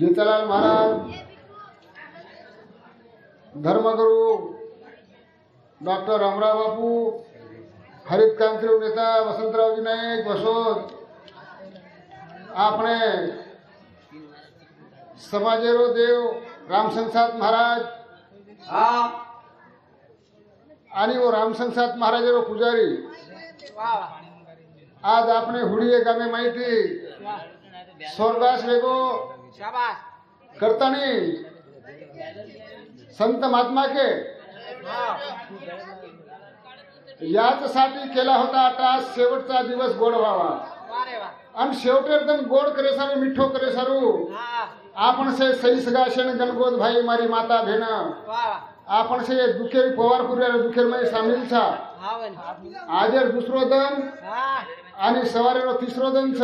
जेठालाल महाराज धर्मगुरू डॉक्टर रामराव बापू हरित क्रांती नेता वसंतरावजी नाईक वसोद આપણે સમાજેરો દેવ રામસંસાદ મહારાજ હા आणि वो रामसंसाद महाराजेरो पुजारी વાહ आज आपने हुडी गाणे माहिती स्वर्गास वेगो करतानी। संत महात्मा के। याच साठी केला होता आता शेवटचा दिवस गोड व्हावा। आणि शेवटी एकदम गोड करे सारू मिठो करे सारू आपण से सई सगाशन गणगोत भाई मारी माता भेण आपण से दुखेर पवार पूर्व दुखेरमध्ये सामील छा। आजर दुसरो दन आणि सवारेलो तिसरो दन छ।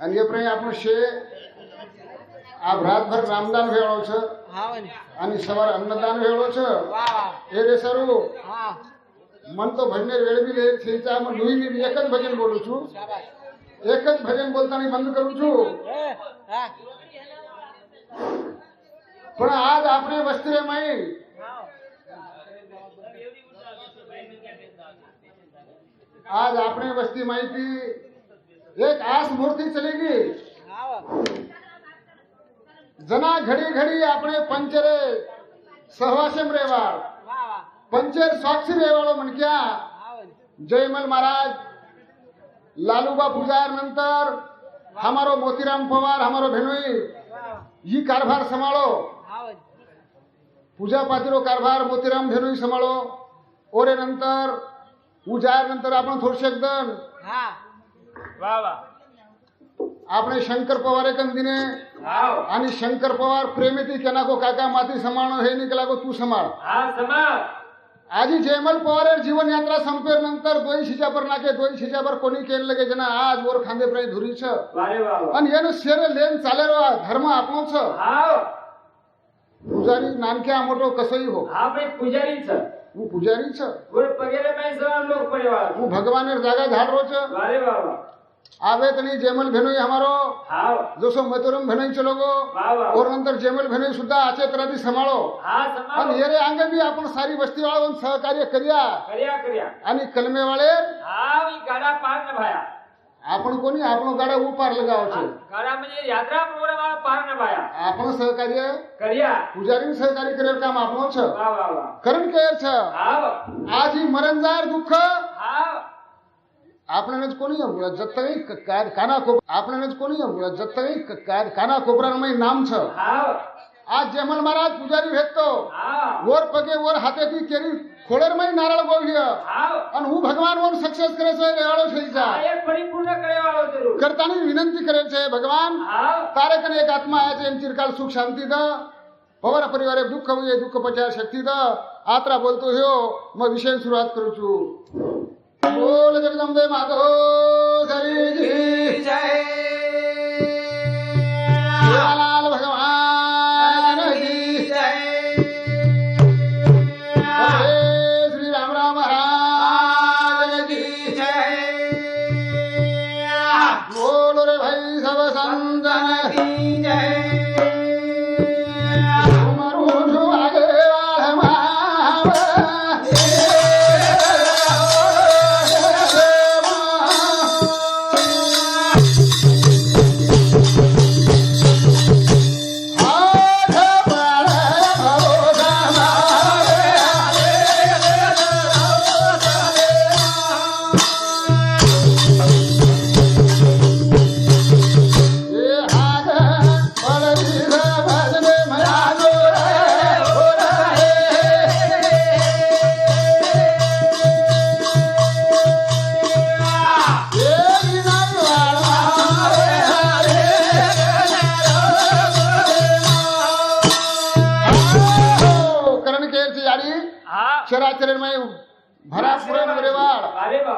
आणि हे प्रमाणे आपण शे आप रातभर रामदान वेळो छ। आणि सवार अन्नदान वेळो छ। हे रे सरू। मन तो भजने वेळ बी लेत थेचा मग लुई मी एकच भजन बोलू छू। एकच भजन बोलताना बंद करू छू। પણ આજ આપણે વસ્ત્રે માઈ હા आज આપણે વસ્તી માહિતી એક આસ મૂર્તિ ચલી ગઈ હા વાહ जना घडी घडी આપણે પંચરે સહવાસેમ રહેવા વાહ વાહ પંચેર સાક્ષી રહેવાળો म्हणक्या હા વન जयमल महाराज लालूबा पुजार नंतर हमारो मोतीराम पवार हमारो भेनोई વાહ ही कारभार संभाळो હા વન पूजा पातीरो कारभार मोतीराम भेनोई संभाळो ओरे नंतर उजार नंतर आपण थोडशे दन હા વાહ વાહ આપણે शंकर पवार एकन दिने હા आणि शंकर पवार प्रेमेती केनाको काका माती सांभाळणं हे निकला गो तू सांभाळ હા समाज आजी जयमल पवार जीवन यात्रा संपेर नंतर दोई शिजापर नाके दोई शिजापर कोणी केलं लगे जना आज वर खांदे प्राय धुरी छ વારે વાહ आणि यानं शेर लेन चालेरो आ, धर्म આપણો छ હા પૂજારી નાનક્યા મોટો કસઈ હો હા ભાઈ પૂજારી છે હું પૂજારી छ કોઈ પગેરે મેં સવાર લોક પરિવાર હું ભગવાનેર જાગા ઝાડરો छ વારે વાહ વાહ आवे तनी जयमल भेनोई हमारो હા जसो मथुरम भेनोई चलो गो વાહ વાહ और नंतर जयमल भेनोई सुद्धा आचे तरादी सांभाळो હા आणि સમાજ येरे अंगे बी आपण सारी वस्ती वाळवून सहकार्य करूया કર્યા કર્યા आणि कलमेवाळे હા ઈ ગાડા પાર ન ભાયા આપણું કોની? આપણો ગાડા ઉપાર લગાવો છે. ગાડા મજે યાત્રા પ્રોગ્રામ આ પાર ન ભાયા આપણો સહકાર્ય કર્યા. પૂજારી સહકારી કરેલ કામ આપણો છે. વાહ વાહ વાહ. કરણ કેર છે હા. આજી મરણજાર દુખ હા. આપણને જ કોની હમણાં જતવી કાના કોબરા આપણને જ કોની હમણાં ખાના કાના કોબરાનું નામ છે. હા. आज जेमल महाराज पुजारी भेटतो. वर पगे वर हाते की केरी खोडरमध्ये नारळ गोविय आणि हू भगवान वर सक्सेस करायचं रेवाळो शैलीचा करताना विनंती करायचे भगवान. तारकन एक आत्मा आहे एम चिरकाल सुख शांती द. पवार परिवार दुःख होई दुःख पचार शक्ती द. आत्रा बोलतो ह्यो मग विषय सुरुवात करूचू. बोल जगदंबे माधव. 啊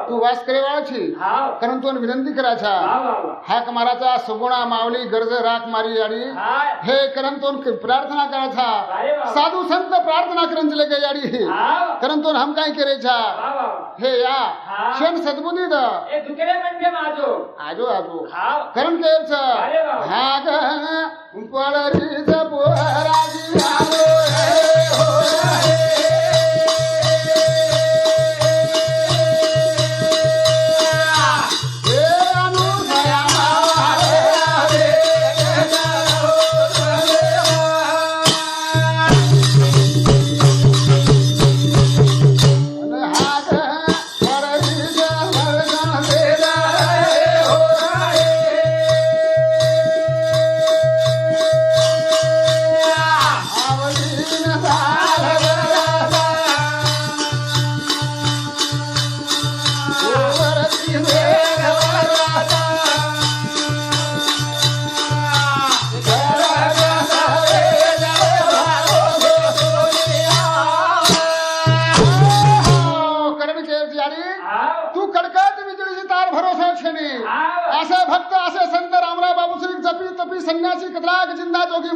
तू वास करे वाळाची कारण तू विनंती करायचा हा माराचा सगुणा मावली गरज राख मारी याडी. हे करण तो प्रार्थना करायचा साधू संत प्रार्थना करून दिले गे याडी. करण तो हम काय करायचा हे या. क्षण सद्गुणी द. आजो आजो. करण केच हा ग जपो पोहराजी आलो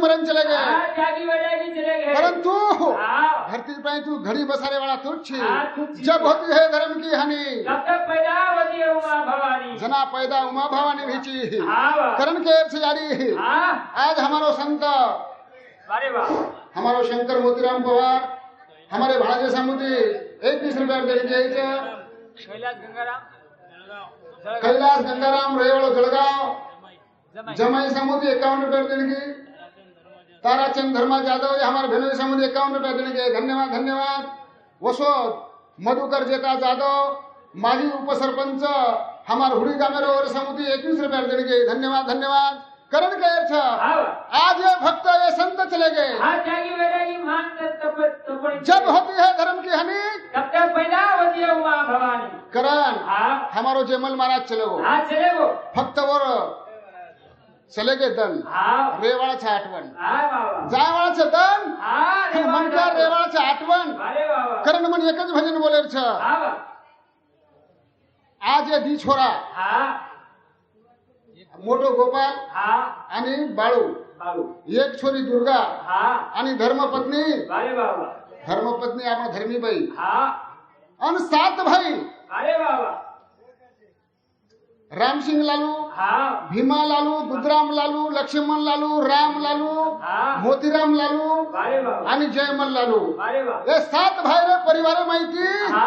मरण चले गए। परंतु धरती पे तू घड़ी बसाने वाला तुच्छ। जब होती है धर्म की हानि। जना पैदा उमा भवानी भीची करण के हाँ। आज हमारो संत। हमारो शंकर मोतीराम पवार हमारे भाजे समुद्री एकवीस रुपया देणगे कैलास गंगाराम। कैलास गंगाराम रेवळ जळगाव जमाई। समुद्री एकावन्न रुपये देणगी ताराचंद धर्मा जाधव ये हमारे भेनोई समुद्री एकावन्न रुपये देणगे धन्यवाद धन्यवाद. वसोद मधुकर जेता जाधव माजी उपसरपंच हमारे हुडी गामेरो और समुद्री एकवीस रुपये देणगे धन्यवाद धन्यवाद. करण के अर्थ आज ये भक्त ये संत चले गए। जब होती है धर्म की हानि तब तक पैदा होती है भवानी। करण हमारो जमल महाराज चले गो। चले गो। फक्त वर चले गे दन रेवाळाचं आठवण. हा बाबा. जायवाळाचं दन हा म्हणत्या. रेवाळाचं आठवण. करण म्हण एकच भजन बोलेल छ हा. आज ये दी छोरा हा. मोठो गोपाल हा. आणि बाळू. बाळू. एक छोरी दुर्गा हा. आणि धर्मपत्नी. धर्मपत्नी आपण धर्मीबाई. हा. आणि सात भाई. अरे बाबा. रामसिंग लालू हा. भीमा लालू दुधराम लालू लक्ष्मण लालू राम लालू हा. मोतीराम लालू आणि जयमल लालू. हे सात भाई रे परिवार माहिती? हा.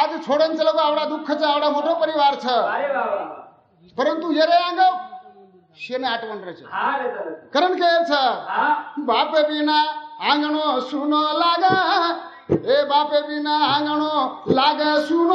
आज छोडन चलो आवडा दुःखचा आवडा मोठो परिवार छ परंतु ये रे अंग शेने आठवण हा रे. करण के छ हा. बाप बिना आंगणो सुनो लागा. ए बाप बिना आंगणो लागा सुनो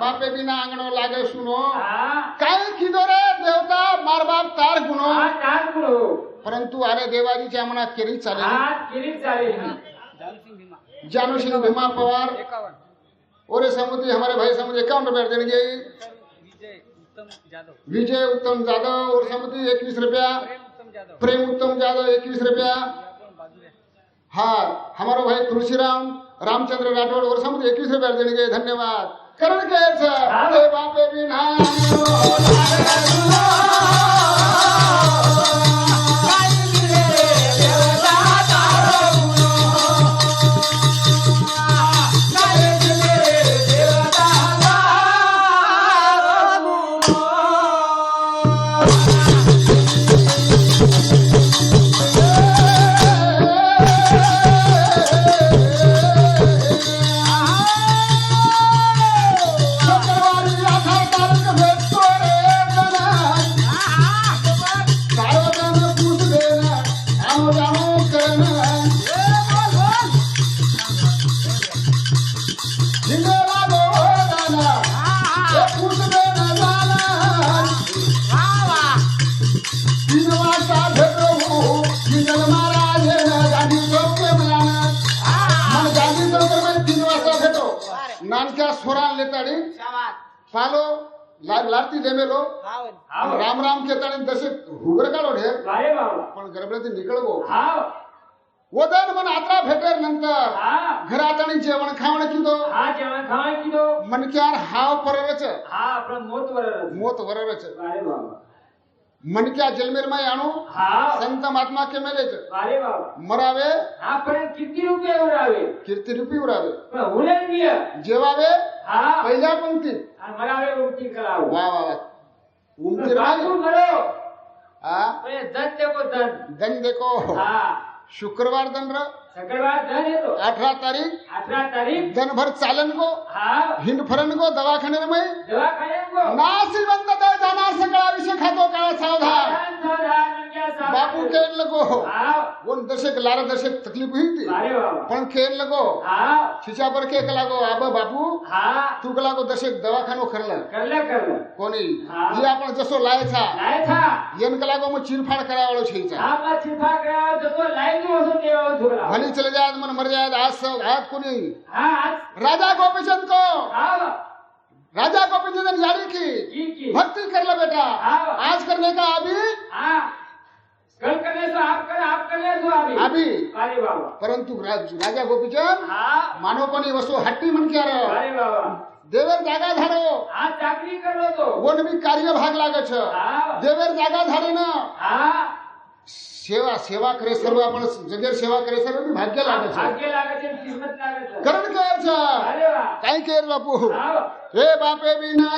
बिना आंगणो लागे सुनो. हा. काय किदो रे देवता मार बाप तार गुनो हा नागपूर परंतु अरे देवाजीच्या मनात केली चालेल किरीट चालेल जानू सिंह भीमा पवार. ओरे समुद्री हमारे भाई समुद्री इक्यावन रुपया देंगे विजय उत्तम जाधव और समुद्री इक्कीस रुपया. प्रेम उत्तम जाधव इक्कीस रुपया. हाँ हमारा भाई तुलसीराम रामचंद्र राठौड़ और समुद्री इक्कीस रुपया देंगे धन्यवाद. करण के सर अरे बापे बिना ફાલો લાડતી જમેલો રામ રામ કેતા દસે રૂગર કાઢો ઢેર પણ ગરબડેથી નીકળવો वदन मन आत्रा भेटेर नंतर घर आता जेवण खावण किदो मन क्यार हाव पररच मोत वररच मोत वररच પરર છે હા આપણે મોત વરર મોત વરર છે વારે બાબા મન ક્યાં જલમેર માં આણું હા સંત મહાત્મા કે મેલે છે વારે બાબા મરાવે આપણે કિતી રૂપિયા ઉડાવે કીર્તિ રૂપી ઉરાવે પણ હુલેન દિય જેવાવે હા પહેલા પંક્તિ અને મરાવે ઉમટી કરાવો વાહ વાહ વાહ ઉમતી अठरा तारीख अठरा तारीख दिन भर चालन गो हा. हिंड फरण गो दवाखाने में दवाखान्यात गो. नाशिवंत जाणार सगळा विषय खातो काळा सावधान सावधान. बापू केन लगो। हाँ। कोण दशक लारा दशक तकलीफ हुई थी। अरे बाबा। पण केन लगो। हाँ। खिचा पर के लागो आब बापू। हाँ। तू लागो दशक दवाखानो खरला कर ले कर ले। कोणी हा. ये आपण जसो लायचा लाए था। येन लागो मग चिरफाड करावाळो छेचा हाँ मैं छिपा गया तो तो लाइन में उसने देवा झुकला भली चले जात मन मर जात आज सब आज कोणी हाँ आज। राजा गोपीचंद को। हाँ। राजा गोपीचंद ने जारी की। की की। भक्ति कर लो बेटा। हाँ। आज करने का अभी अभी परंतु राजा गोपीचंद हा. मानवपणे वसो हट्टी म्हणके देवर अरे जागा धारो कोण चाकरी वन कार्य भाग लागत. छ जागा झाले ना. सेवा सेवा करे सर्व आपण जगेर सेवा करे सर्व मी भाग्य लागत. छ करण कर छ काय केलं बापू? हे. बापे बिना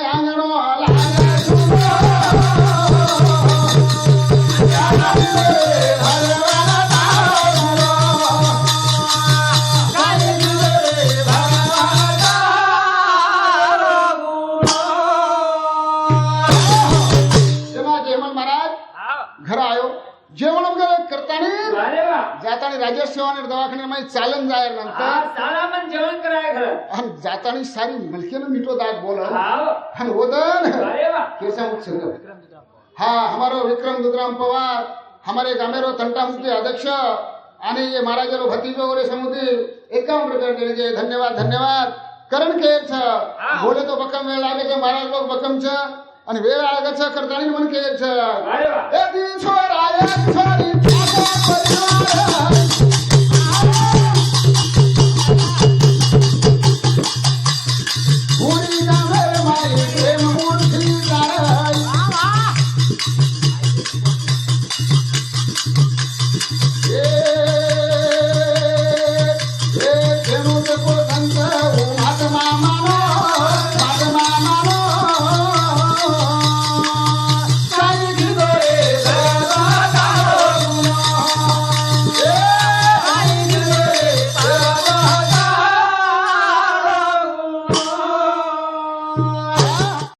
राजसेवा दवाखान्या माहिती चालन जाय नंतर जेवण कराय आणि जाताना सारी मलकेनं मिठो दाग बोल आणि हा हमारो विक्रम दुदराम पवार हमारे गामेरो तंटा मुक्ती अध्यक्ष आणि ये महाराजारो भतीजो वगैरे समुद्री एकाम प्रकार जे धन्यवाद धन्यवाद. करण के छ बोले तो बकम वेळ लागे के महाराज लोक बकम छ आणि वेळ आगच करतानी मन के छ. ए छोरी